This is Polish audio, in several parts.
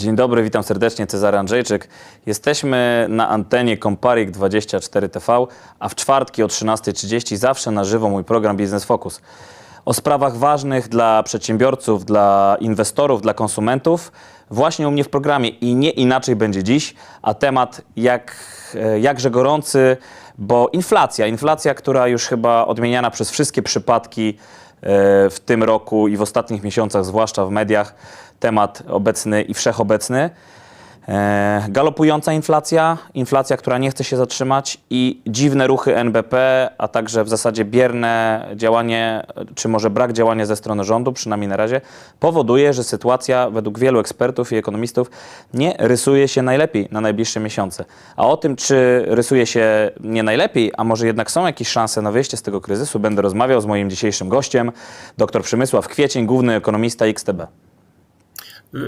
Dzień dobry, witam serdecznie, Cezary Andrzejczyk. Jesteśmy na antenie Comparik 24 TV, a w czwartki o 13.30 zawsze na żywo mój program Business Focus. O sprawach ważnych dla przedsiębiorców, dla inwestorów, dla konsumentów właśnie u mnie w programie i nie inaczej będzie dziś, a temat jak, e, jakże gorący, bo inflacja, inflacja, która już chyba odmieniana przez wszystkie przypadki w tym roku i w ostatnich miesiącach, zwłaszcza w mediach, temat obecny i wszechobecny. E, Galopująca inflacja, inflacja, która nie chce się zatrzymać i dziwne ruchy NBP, a także w zasadzie bierne działanie, czy może brak działania ze strony rządu, przynajmniej na razie, powoduje, że sytuacja według wielu ekspertów i ekonomistów nie rysuje się najlepiej na najbliższe miesiące. A o tym, czy rysuje się nie najlepiej, a może jednak są jakieś szanse na wyjście z tego kryzysu, będę rozmawiał z moim dzisiejszym gościem, dr Przemysław Kwiecień, główny ekonomista XTB.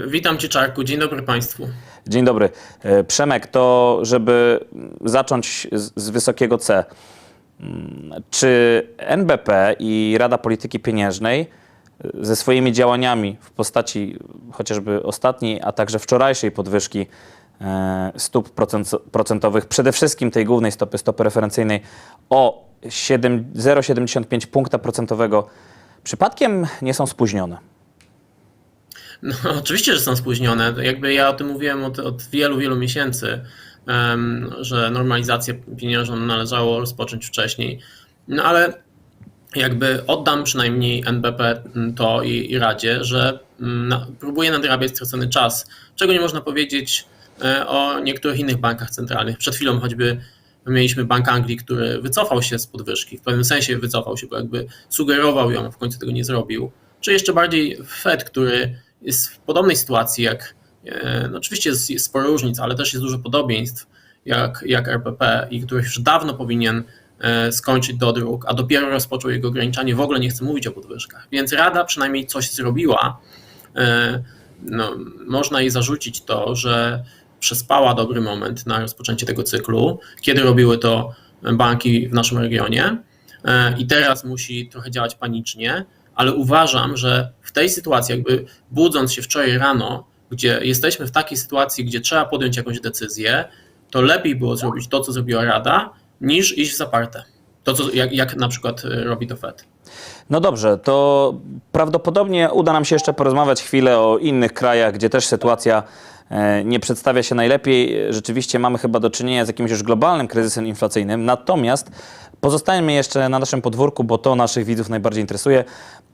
Witam Cię, Czarku. Dzień dobry Państwu. Dzień dobry. E, Przemek, to żeby zacząć z, wysokiego C. Mm, Czy NBP i Rada Polityki Pieniężnej e, ze swoimi działaniami w postaci chociażby ostatniej, a także wczorajszej podwyżki e, stóp procent- procentowych, przede wszystkim tej głównej stopy, stopy referencyjnej o 7 0,75 punkta procentowego, przypadkiem nie są spóźnione? No, oczywiście, że są spóźnione. Jakby ja o tym mówiłem od, od wielu, wielu miesięcy, że normalizację pieniężną należało rozpocząć wcześniej. No ale jakby oddam przynajmniej NBP to i, i Radzie, że mm, na, próbuje nadrabiać stracony czas, czego nie można powiedzieć e, o niektórych innych bankach centralnych. Przed chwilą choćby mieliśmy Bank Anglii, który wycofał się z podwyżki, w pewnym sensie wycofał się, bo jakby sugerował ją, w końcu tego nie zrobił. Czy jeszcze bardziej Fed, który jest w podobnej sytuacji jak, e, no oczywiście jest, sporo różnic, ale też jest dużo podobieństw jak, jak RPP i który już dawno powinien e, skończyć dodruk, a dopiero rozpoczął jego ograniczanie, w ogóle nie chce mówić o podwyżkach. Więc Rada przynajmniej coś zrobiła. E, No, można jej zarzucić to, że przespała dobry moment na rozpoczęcie tego cyklu, kiedy robiły to banki w naszym regionie i teraz musi trochę działać panicznie, ale uważam, że w tej sytuacji, jakby budząc się wczoraj rano, gdzie jesteśmy w takiej sytuacji, gdzie trzeba podjąć jakąś decyzję, to lepiej było zrobić to, co zrobiła Rada, niż iść w zaparte. To, co, jak, jak na przykład y, robi to Fed. No dobrze, to prawdopodobnie uda nam się jeszcze porozmawiać chwilę o innych krajach, gdzie też sytuacja e, nie przedstawia się najlepiej. Rzeczywiście mamy chyba do czynienia z jakimś już globalnym kryzysem inflacyjnym. Natomiast pozostańmy jeszcze na naszym podwórku, bo to naszych widzów najbardziej interesuje.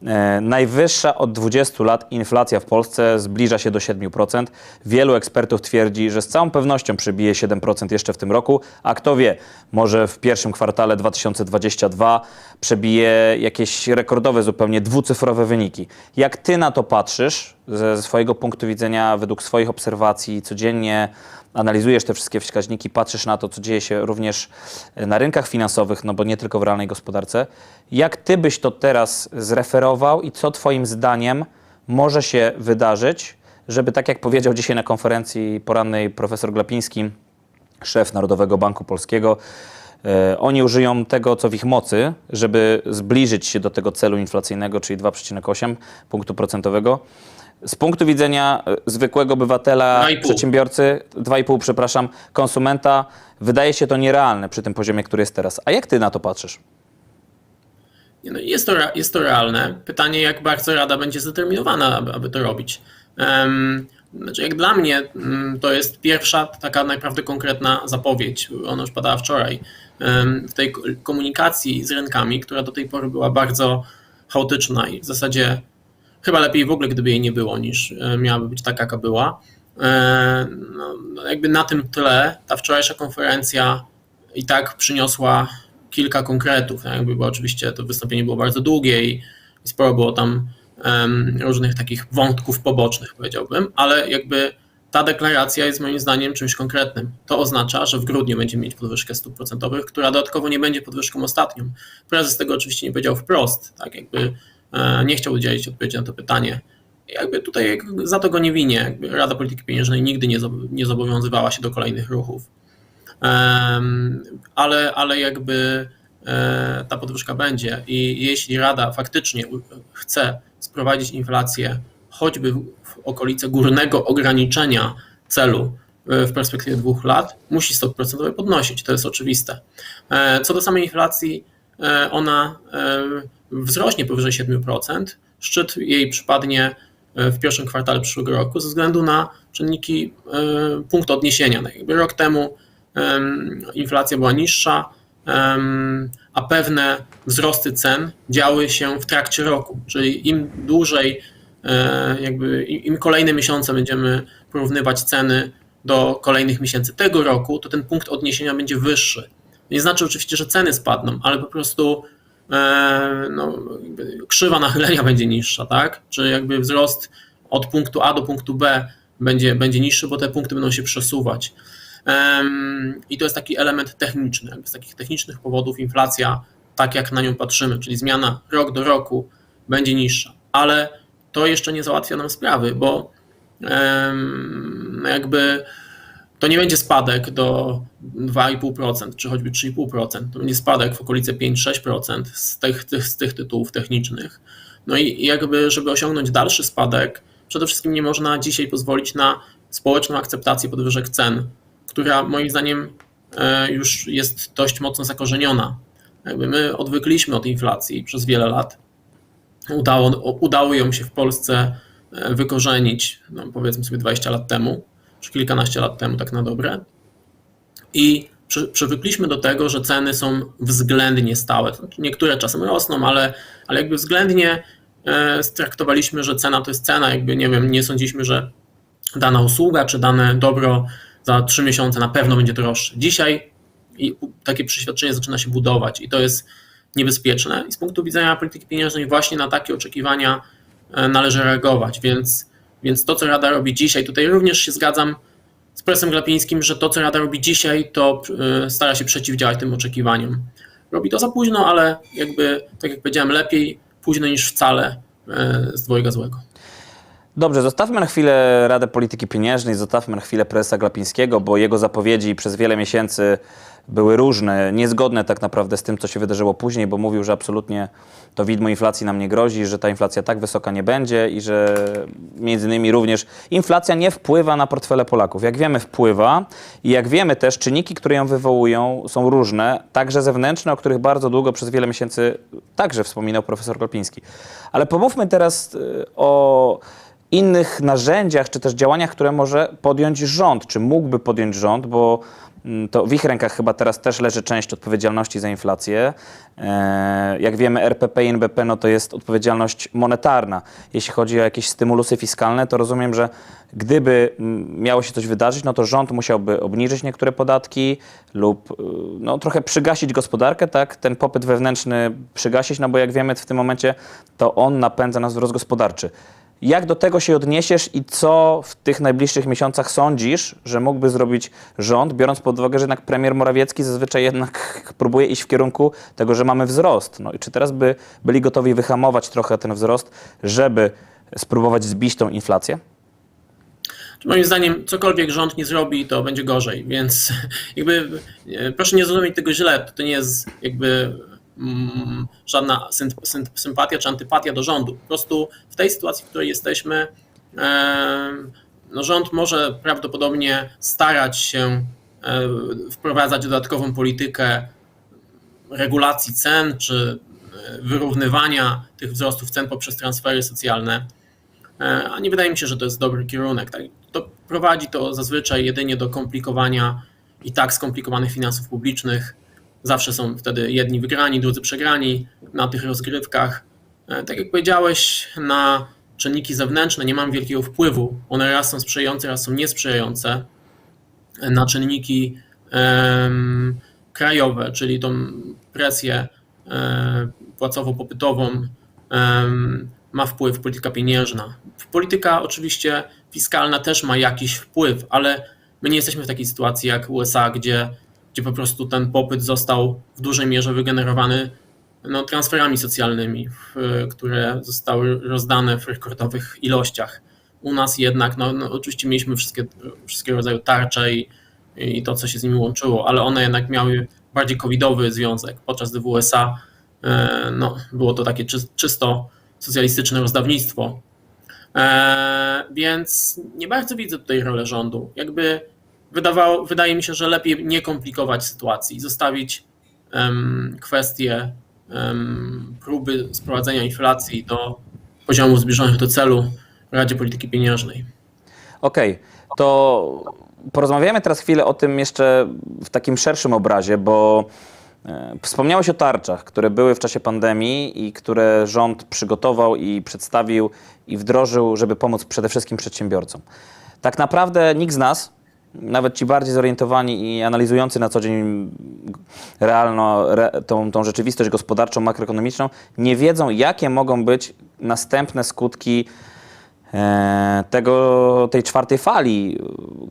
E, Najwyższa od 20 lat inflacja w Polsce zbliża się do 7%. Wielu ekspertów twierdzi, że z całą pewnością przebije 7% jeszcze w tym roku, a kto wie, może w pierwszym kwartale 2022 przebije jakieś rekordowe, zupełnie dwucyfrowe wyniki. Jak ty na to patrzysz ze swojego punktu widzenia, według swoich obserwacji, codziennie analizujesz te wszystkie wskaźniki, patrzysz na to, co dzieje się również na rynkach finansowych, no bo nie tylko w realnej gospodarce. Jak ty byś to teraz zreferował i co twoim zdaniem może się wydarzyć, żeby tak jak powiedział dzisiaj na konferencji porannej profesor Glapiński, szef Narodowego Banku Polskiego, e, oni użyją tego, co w ich mocy, żeby zbliżyć się do tego celu inflacyjnego, czyli 2,8 punktu procentowego. Z punktu widzenia e, zwykłego obywatela, 2,5. przedsiębiorcy, 2,5 przepraszam, konsumenta, wydaje się to nierealne przy tym poziomie, który jest teraz. A jak ty na to patrzysz? Nie, No jest, to, jest to realne. Pytanie, jak bardzo Rada będzie zdeterminowana, aby, aby to robić. Em, Znaczy, jak dla mnie, mm, to jest pierwsza taka naprawdę konkretna zapowiedź. Ona już padała wczoraj. W tej ko- komunikacji z rynkami, która do tej pory była bardzo chaotyczna i w zasadzie chyba lepiej w ogóle, gdyby jej nie było, niż e, miałaby być taka, jaka była. E, No, no jakby na tym tle ta wczorajsza konferencja i tak przyniosła kilka konkretów. nie? Jakby, bo oczywiście to wystąpienie było bardzo długie i, sporo było tam różnych takich wątków pobocznych, powiedziałbym, ale jakby ta deklaracja jest moim zdaniem czymś konkretnym. To oznacza, że w grudniu będziemy mieć podwyżkę stóp procentowych, która dodatkowo nie będzie podwyżką ostatnią. Prezes tego oczywiście nie powiedział wprost, tak jakby nie chciał udzielić odpowiedzi na to pytanie. Jakby tutaj za to go nie winię. Jakby Rada Polityki Pieniężnej nigdy nie, zob- nie zobowiązywała się do kolejnych ruchów. Ale, ale jakby e, ta podwyżka będzie i jeśli Rada faktycznie chce sprowadzić inflację choćby w- okolice górnego ograniczenia celu e, w perspektywie dwóch lat, musi stok procentowy podnosić. To jest oczywiste. E, Co do samej inflacji, e, ona e, wzrośnie powyżej 7%. Szczyt jej przypadnie e, w pierwszym kwartale przyszłego roku ze względu na czynniki e, punktu odniesienia. Tak jakby rok temu em, inflacja była niższa, a pewne wzrosty cen działy się w trakcie roku, czyli im dłużej, e, jakby im kolejne miesiące będziemy porównywać ceny do kolejnych miesięcy tego roku, to ten punkt odniesienia będzie wyższy. Nie znaczy oczywiście, że ceny spadną, ale po prostu no, jakby krzywa nachylenia będzie niższa, tak? Czy jakby wzrost od punktu A do punktu B będzie, będzie niższy, bo te punkty będą się przesuwać. I to jest taki element techniczny. Jakby Z takich technicznych powodów inflacja, tak jak na nią patrzymy, czyli zmiana rok do roku, będzie niższa. Ale to jeszcze nie załatwia nam sprawy, bo jakby to nie będzie spadek do 2,5% czy choćby 3,5%. To będzie spadek w okolice 5-6% z tych, tych, z tych tytułów technicznych. No i jakby, żeby osiągnąć dalszy spadek, przede wszystkim nie można dzisiaj pozwolić na społeczną akceptację podwyżek cen, która moim zdaniem e, już jest dość mocno zakorzeniona. Jakby my odwykliśmy od inflacji przez wiele lat. Udało, udało ją się w Polsce e, wykorzenić, no powiedzmy sobie 20 lat temu, czy kilkanaście lat temu, tak na dobre. I przy, przywykliśmy do tego, że ceny są względnie stałe. Niektóre czasem rosną, ale, ale jakby względnie e, straktowaliśmy, że cena to jest cena, jakby nie wiem, nie sądziliśmy, że dana usługa czy dane dobro za trzy miesiące na pewno będzie droższe. Dzisiaj takie przeświadczenie zaczyna się budować i to jest niebezpieczne. I z punktu widzenia polityki pieniężnej właśnie na takie oczekiwania e, należy reagować, więc, więc to, co Rada robi dzisiaj, tutaj również się zgadzam z presem Glapińskim, że to, co Rada robi dzisiaj, to e, stara się przeciwdziałać tym oczekiwaniom. Robi to za późno, ale jakby, tak jak powiedziałem, lepiej późno niż wcale e, z dwojga złego. Dobrze, zostawmy na chwilę Radę Polityki Pieniężnej, zostawmy na chwilę prezesa Glapińskiego, bo jego zapowiedzi przez wiele miesięcy były różne, niezgodne tak naprawdę z tym, co się wydarzyło później, bo mówił, że absolutnie to widmo inflacji nam nie grozi, że ta inflacja tak wysoka nie będzie i że między innymi również inflacja nie wpływa na portfele Polaków. Jak wiemy, wpływa i jak wiemy też, czynniki, które ją wywołują są różne, także zewnętrzne, o których bardzo długo przez wiele miesięcy także wspominał profesor Glapiński. Ale pomówmy teraz y, o innych narzędziach, czy też działaniach, które może podjąć rząd, czy mógłby podjąć rząd, bo to w ich rękach chyba teraz też leży część odpowiedzialności za inflację. E, Jak wiemy, RPP i NBP no to jest odpowiedzialność monetarna. Jeśli chodzi o jakieś stymulusy fiskalne, to rozumiem, że gdyby mm, miało się coś wydarzyć, no to rząd musiałby obniżyć niektóre podatki lub y, no, trochę przygasić gospodarkę, tak? Ten popyt wewnętrzny przygasić, no bo jak wiemy w tym momencie, to on napędza nas wzrost gospodarczy. Jak do tego się odniesiesz i co w tych najbliższych miesiącach sądzisz, że mógłby zrobić rząd, biorąc pod uwagę, że jednak premier Morawiecki zazwyczaj jednak próbuje iść w kierunku tego, że mamy wzrost. No i czy teraz by byli gotowi wyhamować trochę ten wzrost, żeby spróbować zbić tą inflację? Moim zdaniem, cokolwiek rząd nie zrobi, to będzie gorzej, więc jakby e, proszę nie zrozumieć tego źle, to nie jest jakby żadna syn- syn- sympatia czy antypatia do rządu. Po prostu w tej sytuacji, w której jesteśmy, no rząd może prawdopodobnie starać się e, wprowadzać dodatkową politykę regulacji cen czy e, wyrównywania tych wzrostów cen poprzez transfery socjalne. E, A nie wydaje mi się, że to jest dobry kierunek. Tak? To prowadzi to zazwyczaj jedynie do komplikowania i tak skomplikowanych finansów publicznych. Zawsze są wtedy jedni wygrani, drudzy przegrani na tych rozgrywkach. E, Tak jak powiedziałeś, na czynniki zewnętrzne nie mam wielkiego wpływu. One raz są sprzyjające, raz są niesprzyjające. Na czynniki em, krajowe, czyli tą presję e, płacowo-popytową, em, ma wpływ polityka pieniężna. Polityka oczywiście fiskalna też ma jakiś wpływ, ale my nie jesteśmy w takiej sytuacji jak USA, gdzie, gdzie po prostu ten popyt został w dużej mierze wygenerowany no, transferami socjalnymi, które zostały rozdane w rekordowych ilościach. U nas jednak, no, no oczywiście mieliśmy wszystkie, wszystkiego rodzaju tarcze i, i to, co się z nimi łączyło, ale one jednak miały bardziej covidowy związek, podczas gdy w USA e, no, było to takie czy, czysto socjalistyczne rozdawnictwo. E, więc nie bardzo widzę tutaj rolę rządu. Jakby wydawało, wydaje mi się, że lepiej nie komplikować sytuacji zostawić em, kwestię em, próby sprowadzenia inflacji do poziomów zbliżonych do celu w Radzie Polityki Pieniężnej. Okej, to porozmawiamy teraz chwilę o tym jeszcze w takim szerszym obrazie, bo e, wspomniałeś o tarczach, które były w czasie pandemii i które rząd przygotował i przedstawił i wdrożył, żeby pomóc przede wszystkim przedsiębiorcom. Tak naprawdę nikt z nas, nawet ci bardziej zorientowani i analizujący na co dzień realno re, tą, tą rzeczywistość gospodarczą, makroekonomiczną, nie wiedzą, jakie mogą być następne skutki e, tego, tej czwartej fali,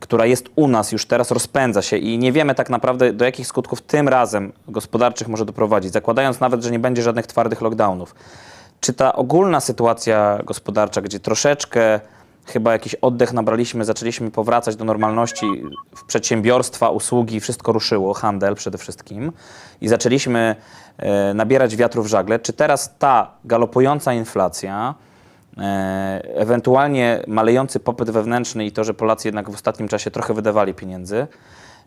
która jest u nas już teraz, rozpędza się i nie wiemy tak naprawdę, do jakich skutków tym razem gospodarczych może doprowadzić, zakładając nawet, że nie będzie żadnych twardych lockdownów. Czy ta ogólna sytuacja gospodarcza, gdzie troszeczkę chyba jakiś oddech nabraliśmy, zaczęliśmy powracać do normalności w przedsiębiorstwa, usługi, wszystko ruszyło, handel przede wszystkim i zaczęliśmy e, nabierać wiatru w żagle. Czy teraz ta galopująca inflacja, e, ewentualnie malejący popyt wewnętrzny i to, że Polacy jednak w ostatnim czasie trochę wydawali pieniędzy,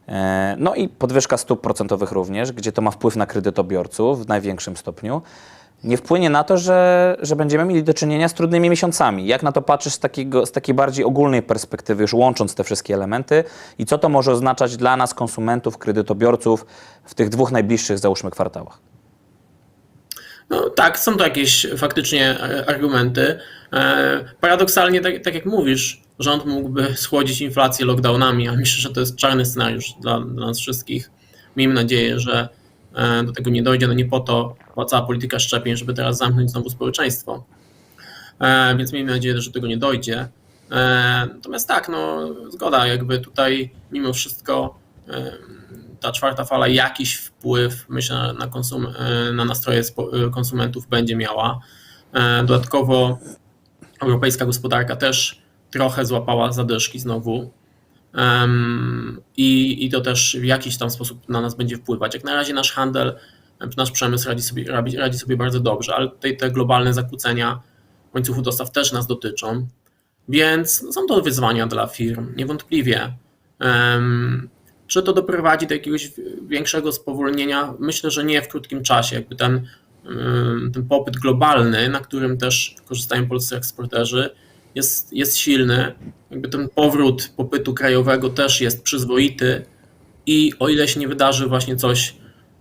e, no i podwyżka stóp procentowych również, gdzie to ma wpływ na kredytobiorców w największym stopniu, nie wpłynie na to, że, że będziemy mieli do czynienia z trudnymi miesiącami. Jak na to patrzysz z, takiego, z takiej bardziej ogólnej perspektywy, już łącząc te wszystkie elementy i co to może oznaczać dla nas, konsumentów, kredytobiorców w tych dwóch najbliższych, załóżmy, kwartałach? No tak, są to jakieś faktycznie e, argumenty. E, Paradoksalnie, tak, tak jak mówisz, rząd mógłby schłodzić inflację lockdownami, a myślę, że to jest czarny scenariusz dla, dla nas wszystkich. Miejmy nadzieję, że do tego nie dojdzie. No nie po to była cała polityka szczepień, żeby teraz zamknąć znowu społeczeństwo. E, Więc miejmy nadzieję, że do tego nie dojdzie. E, Natomiast tak, no zgoda, jakby tutaj mimo wszystko e, ta czwarta fala jakiś wpływ, myślę, na, konsum, e, na nastroje e, konsumentów będzie miała. E, Dodatkowo europejska gospodarka też trochę złapała zadyszki znowu. I, I to też w jakiś tam sposób na nas będzie wpływać. Jak na razie nasz handel, nasz przemysł radzi sobie, radzi, sobie bardzo dobrze, ale tutaj te globalne zakłócenia łańcuchu dostaw też nas dotyczą. Więc są to wyzwania dla firm, niewątpliwie. Czy to doprowadzi do jakiegoś większego spowolnienia? Myślę, że nie w krótkim czasie. Jakby ten, ten popyt globalny, na którym też korzystają polscy eksporterzy, jest, jest silny. Jakby ten powrót popytu krajowego też jest przyzwoity i o ile się nie wydarzy właśnie coś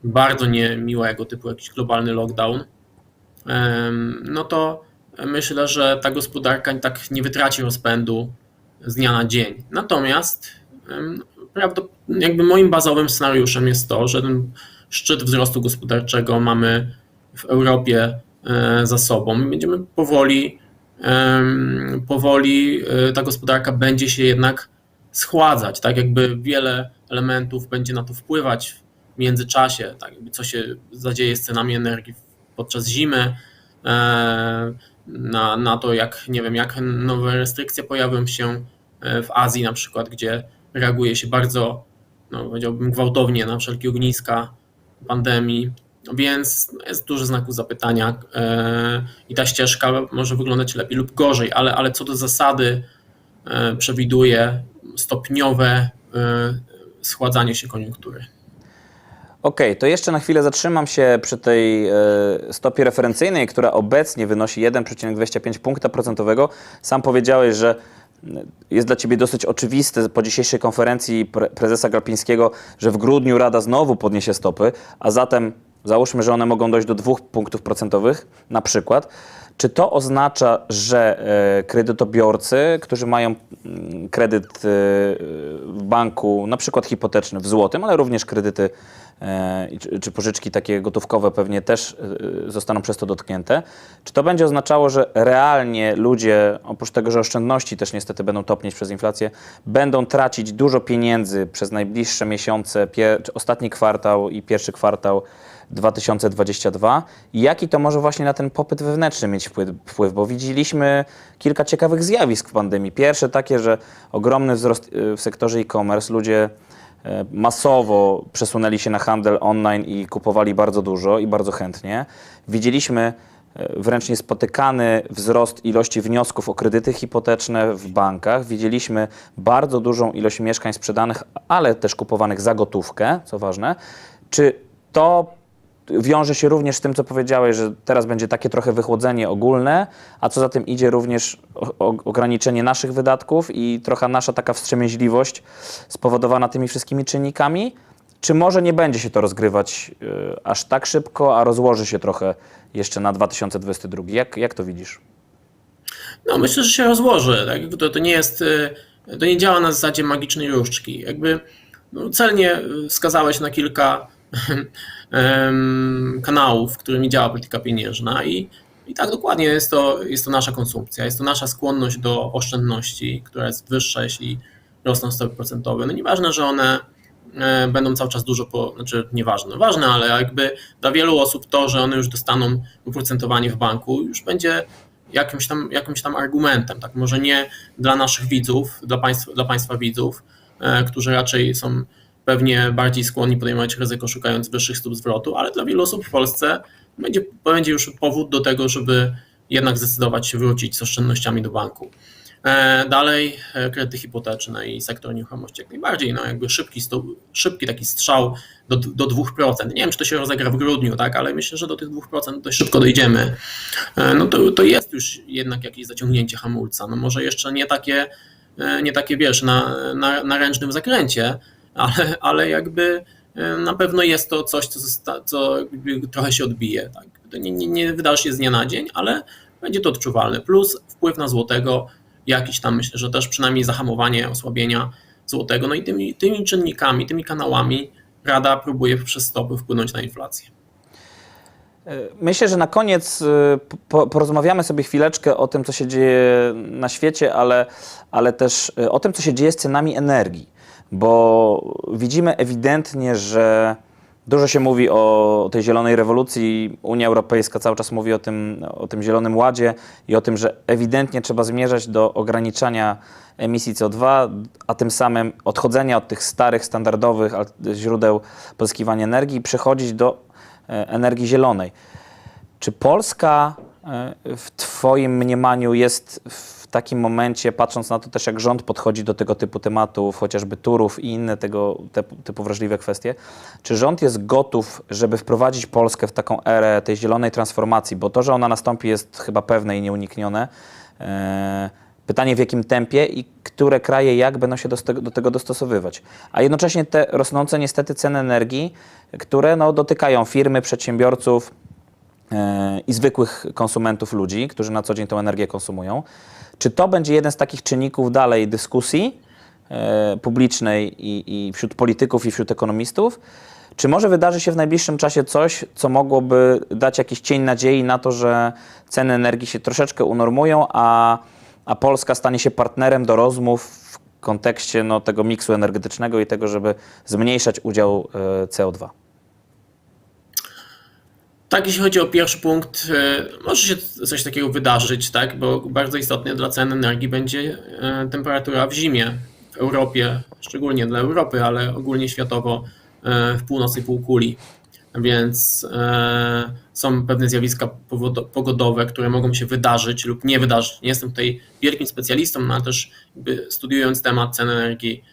bardzo niemiłego, typu jakiś globalny lockdown, no to myślę, że ta gospodarka tak nie wytraci rozpędu z dnia na dzień. Natomiast jakby moim bazowym scenariuszem jest to, że ten szczyt wzrostu gospodarczego mamy w Europie e, za sobą. Będziemy powoli, powoli e, ta gospodarka będzie się jednak schładzać, tak? Jakby wiele elementów będzie na to wpływać w międzyczasie, tak? Jakby co się zadzieje z cenami energii podczas zimy, e, na, na to, jak nie wiem, jak nowe restrykcje pojawią się e, w Azji na przykład, gdzie reaguje się bardzo, no powiedziałbym, gwałtownie na wszelkie ogniska pandemii, więc jest dużo znaków zapytania e, i ta ścieżka może wyglądać lepiej lub gorzej, ale, ale co do zasady e, przewiduje stopniowe e, schładzanie się koniunktury. Okej, to jeszcze na chwilę zatrzymam się przy tej stopie referencyjnej, która obecnie wynosi 1,25 punkta procentowego. Sam powiedziałeś, że jest dla Ciebie dosyć oczywiste po dzisiejszej konferencji pre prezesa Glapińskiego, że w grudniu Rada znowu podniesie stopy, a zatem załóżmy, że one mogą dojść do 2 punktów procentowych na przykład. Czy to oznacza, że e, kredytobiorcy, którzy mają mm, kredyt e, w banku, na przykład hipoteczny w złotym, ale również kredyty czy, czy pożyczki takie gotówkowe pewnie też e, zostaną przez to dotknięte, czy to będzie oznaczało, że realnie ludzie, oprócz tego, że oszczędności też niestety będą topnieć przez inflację, będą tracić dużo pieniędzy przez najbliższe miesiące, ostatni kwartał i pierwszy kwartał 2022. Jaki to może właśnie na ten popyt wewnętrzny mieć wpływ? Bo widzieliśmy kilka ciekawych zjawisk w pandemii. Pierwsze takie, że ogromny wzrost y, w sektorze e-commerce, ludzie e, masowo przesunęli się na handel online i kupowali bardzo dużo i bardzo chętnie. Widzieliśmy e, wręcz niespotykany wzrost ilości wniosków o kredyty hipoteczne w bankach. Widzieliśmy bardzo dużą ilość mieszkań sprzedanych, ale też kupowanych za gotówkę, co ważne. Czy to wiąże się również z tym, co powiedziałeś, że teraz będzie takie trochę wychłodzenie ogólne, a co za tym idzie również ograniczenie naszych wydatków i trochę nasza taka wstrzemięźliwość spowodowana tymi wszystkimi czynnikami? Czy może nie będzie się to rozgrywać y, aż tak szybko, a rozłoży się trochę jeszcze na 2022? Jak, jak to widzisz? No myślę, że się rozłoży. Tak? To, to nie jest, y, to nie działa na zasadzie magicznej różdżki. Jakby no, celnie y, wskazałeś na kilka kanałów, którymi działa polityka pieniężna i, i tak dokładnie jest to, jest to nasza konsumpcja, jest to nasza skłonność do oszczędności, która jest wyższa, jeśli rosną stopy procentowe. No nieważne, że one e, będą cały czas dużo, po, znaczy nieważne, ważne, ale jakby dla wielu osób to, że one już dostaną oprocentowanie w banku, już będzie jakimś tam, jakimś tam argumentem, tak? Może nie dla naszych widzów, dla państwa, dla państwa widzów, e, którzy raczej są pewnie bardziej skłonni podejmować ryzyko szukając wyższych stóp zwrotu, ale dla wielu osób w Polsce będzie, będzie już powód do tego, żeby jednak zdecydować się wrócić z oszczędnościami do banku. E, Dalej e, kredyty hipoteczne i sektor nieruchomości jak najbardziej, no jakby szybki, szybki taki strzał do, do 2%. Nie wiem, czy to się rozegra w grudniu, tak, ale myślę, że do tych 2% dość szybko dojdziemy. E, No to, to jest już jednak jakieś zaciągnięcie hamulca. No może jeszcze nie takie, nie takie wiesz, na, na, na ręcznym zakręcie, ale, ale jakby e, na pewno jest to coś, co, co trochę się odbije. Tak? To nie, nie, nie wydarzy się z dnia na dzień, ale będzie to odczuwalne. Plus wpływ na złotego, jakiś tam myślę, że też przynajmniej zahamowanie osłabienia złotego. No i tymi, tymi czynnikami, tymi kanałami Rada próbuje przez stopy wpłynąć na inflację. Myślę, że na koniec po, porozmawiamy sobie chwileczkę o tym, co się dzieje na świecie, ale, ale też o tym, co się dzieje z cenami energii, bo widzimy ewidentnie, że dużo się mówi o tej zielonej rewolucji. Unia Europejska cały czas mówi o tym, o tym zielonym ładzie i o tym, że ewidentnie trzeba zmierzać do ograniczania emisji CO2, a tym samym odchodzenia od tych starych, standardowych źródeł pozyskiwania energii i przechodzić do e, energii zielonej. Czy Polska e, w Twoim mniemaniu jest w takim momencie, patrząc na to też, jak rząd podchodzi do tego typu tematów, chociażby turów i inne tego te- typu wrażliwe kwestie, czy rząd jest gotów, żeby wprowadzić Polskę w taką erę tej zielonej transformacji? Bo to, że ona nastąpi, jest chyba pewne i nieuniknione. E, Pytanie w jakim tempie i które kraje jak będą się do tego, do tego dostosowywać. A jednocześnie te rosnące niestety ceny energii, które no, dotykają firmy, przedsiębiorców, e, i zwykłych konsumentów ludzi, którzy na co dzień tą energię konsumują. Czy to będzie jeden z takich czynników dalej dyskusji e, publicznej i, i wśród polityków i wśród ekonomistów? Czy może wydarzy się w najbliższym czasie coś, co mogłoby dać jakiś cień nadziei na to, że ceny energii się troszeczkę unormują, a, a Polska stanie się partnerem do rozmów w kontekście no, tego miksu energetycznego i tego, żeby zmniejszać udział e, CO2? Tak, jeśli chodzi o pierwszy punkt, e, może się coś takiego wydarzyć, tak, bo bardzo istotne dla cen energii będzie e, temperatura w zimie w Europie, szczególnie dla Europy, ale ogólnie światowo e, w północnej półkuli. Więc są pewne zjawiska pogodowe, które mogą się wydarzyć lub nie wydarzyć. Nie jestem tutaj wielkim specjalistą, no ale też studiując temat cen energii,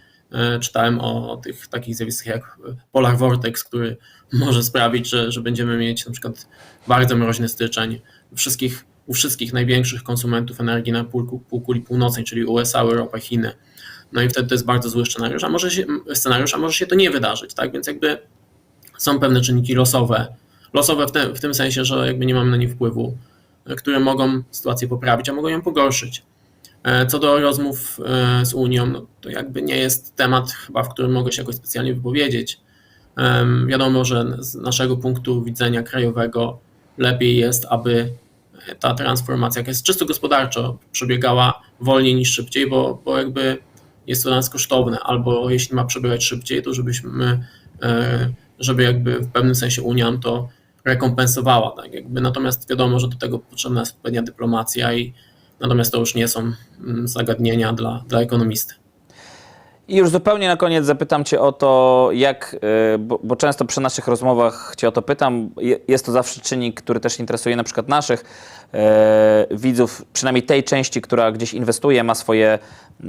czytałem o tych takich zjawiskach jak Polar Vortex, który może sprawić, że, że będziemy mieć na przykład bardzo mroźny styczeń wszystkich, u wszystkich największych konsumentów energii na półku- półkuli północnej, czyli USA, Europa, Chiny. No i wtedy to jest bardzo zły scenariusz, a może się, scenariusz, a może się to nie wydarzyć, tak? Więc jakby są pewne czynniki losowe. Losowe w, te, w tym sensie, że jakby nie mamy na nie wpływu, które mogą sytuację poprawić, a mogą ją pogorszyć. E, Co do rozmów e, z Unią, no to jakby nie jest temat chyba, w którym mogę się jakoś specjalnie wypowiedzieć. Wiadomo, że z naszego punktu widzenia krajowego lepiej jest, aby ta transformacja, jaka jest czysto gospodarczo, przebiegała wolniej niż szybciej, bo, bo jakby jest to dla nas kosztowne, albo jeśli ma przebiegać szybciej, to żebyśmy, e, żeby jakby w pewnym sensie Unia to rekompensowała. Tak? Jakby, natomiast wiadomo, że do tego potrzebna jest odpowiednia dyplomacja i natomiast to już nie są mm, zagadnienia dla, dla ekonomisty. I już zupełnie na koniec zapytam Cię o to, jak, y, bo, bo często przy naszych rozmowach Cię o to pytam, Je- jest to zawsze czynnik, który też interesuje na przykład naszych e, widzów, przynajmniej tej części, która gdzieś inwestuje, ma, swoje,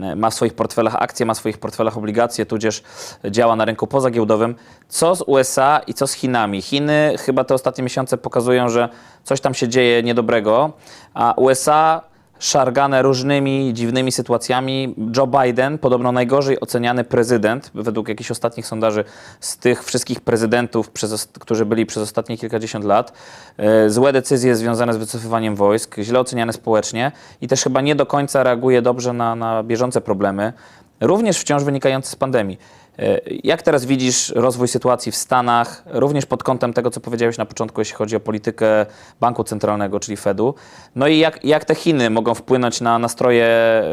e, ma w swoich portfelach akcje, ma w swoich portfelach obligacje, tudzież działa na rynku pozagiełdowym. Co z USA i co z Chinami? Chiny chyba te ostatnie miesiące pokazują, że coś tam się dzieje niedobrego, a USA szargane różnymi dziwnymi sytuacjami. Joe Biden, podobno najgorzej oceniany prezydent, według jakichś ostatnich sondaży z tych wszystkich prezydentów, przez, którzy byli przez ostatnie kilkadziesiąt lat. E, Złe decyzje związane z wycofywaniem wojsk, źle oceniany społecznie i też chyba nie do końca reaguje dobrze na, na bieżące problemy, również wciąż wynikające z pandemii. E, Jak teraz widzisz rozwój sytuacji w Stanach, również pod kątem tego, co powiedziałeś na początku, jeśli chodzi o politykę banku centralnego, czyli Fedu? No i jak, jak te Chiny mogą wpłynąć na nastroje e,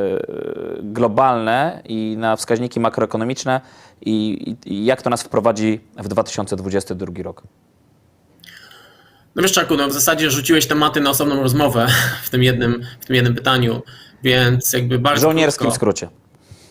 globalne i na wskaźniki makroekonomiczne i, i, jak to nas wprowadzi w 2022 rok? No wiesz, Czaku, no w zasadzie rzuciłeś tematy na osobną rozmowę w tym jednym, w tym jednym pytaniu, więc jakby W bardzo żołnierskim krótko. skrócie.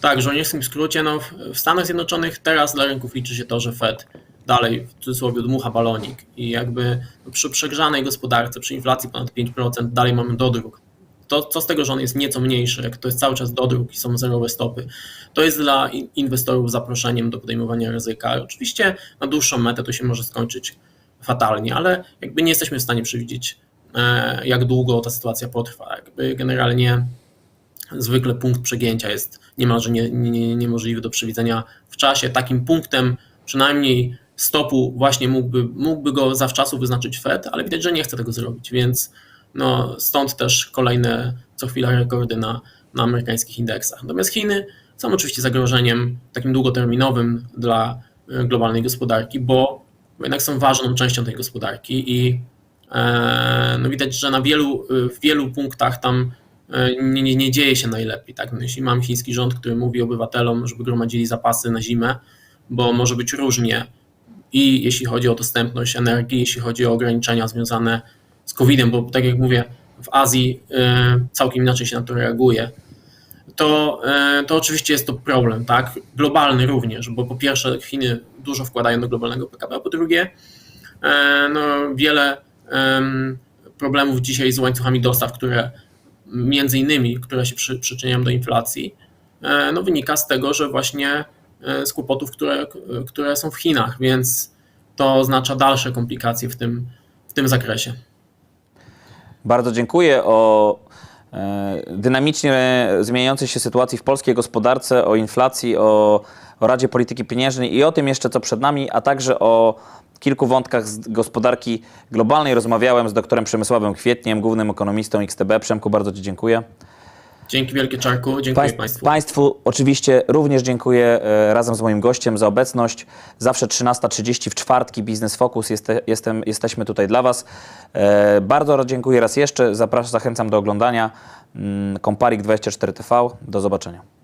Tak, w żołnierskim skrócie, no w- Stanach Zjednoczonych teraz dla rynków liczy się to, że Fed dalej w cudzysłowie dmucha balonik i jakby przy przegrzanej gospodarce, przy inflacji ponad 5% dalej mamy dodruk. To, co z tego, że on jest nieco mniejszy, jak to jest cały czas dodruk i są zerowe stopy, to jest dla in- inwestorów zaproszeniem do podejmowania ryzyka. Oczywiście na dłuższą metę to się może skończyć fatalnie, ale jakby nie jesteśmy w stanie przewidzieć, e, jak długo ta sytuacja potrwa. Jakby generalnie zwykle punkt przegięcia jest niemalże nie, nie, niemożliwy do przewidzenia w czasie. Takim punktem przynajmniej stopu właśnie mógłby, mógłby go zawczasu wyznaczyć Fed, ale widać, że nie chce tego zrobić, więc no, stąd też kolejne co chwila rekordy na, na amerykańskich indeksach. Natomiast Chiny są oczywiście zagrożeniem takim długoterminowym dla e, globalnej gospodarki, bo jednak są ważną częścią tej gospodarki i e, no widać, że na wielu, w wielu punktach tam nie, nie, nie dzieje się najlepiej. Tak? Jeśli mam chiński rząd, który mówi obywatelom, żeby gromadzili zapasy na zimę, bo może być różnie i jeśli chodzi o dostępność energii, jeśli chodzi o ograniczenia związane z COVID-em, bo tak jak mówię, w Azji e, całkiem inaczej się na to reaguje, to, e, to oczywiście jest to problem, tak? Globalny również, bo po pierwsze Chiny dużo wkładają do globalnego PKB, a po drugie e, no, wiele em, problemów dzisiaj z łańcuchami dostaw, które między innymi, które się przy, przyczyniają do inflacji, e, no, wynika z tego, że właśnie e, z kłopotów, które, które są w Chinach, więc to oznacza dalsze komplikacje w tym, w tym zakresie. Bardzo dziękuję o e, dynamicznie zmieniającej się sytuacji w polskiej gospodarce, o inflacji, o, o Radzie Polityki Pieniężnej i o tym jeszcze, co przed nami, a także o kilku wątkach z gospodarki globalnej. Rozmawiałem z doktorem Przemysławem Kwietniem, głównym ekonomistą XTB. Przemku, bardzo Ci dziękuję. Dzięki wielkie Czarku, dziękuję Państw, Państwu. Państwu oczywiście również dziękuję e, razem z moim gościem za obecność. Zawsze 13.30 w czwartki Biznes Focus jeste, jestem, jesteśmy tutaj dla Was. E, bardzo dziękuję raz jeszcze. Zapraszam, zachęcam do oglądania. Mm, Komparik 24 TV. Do zobaczenia.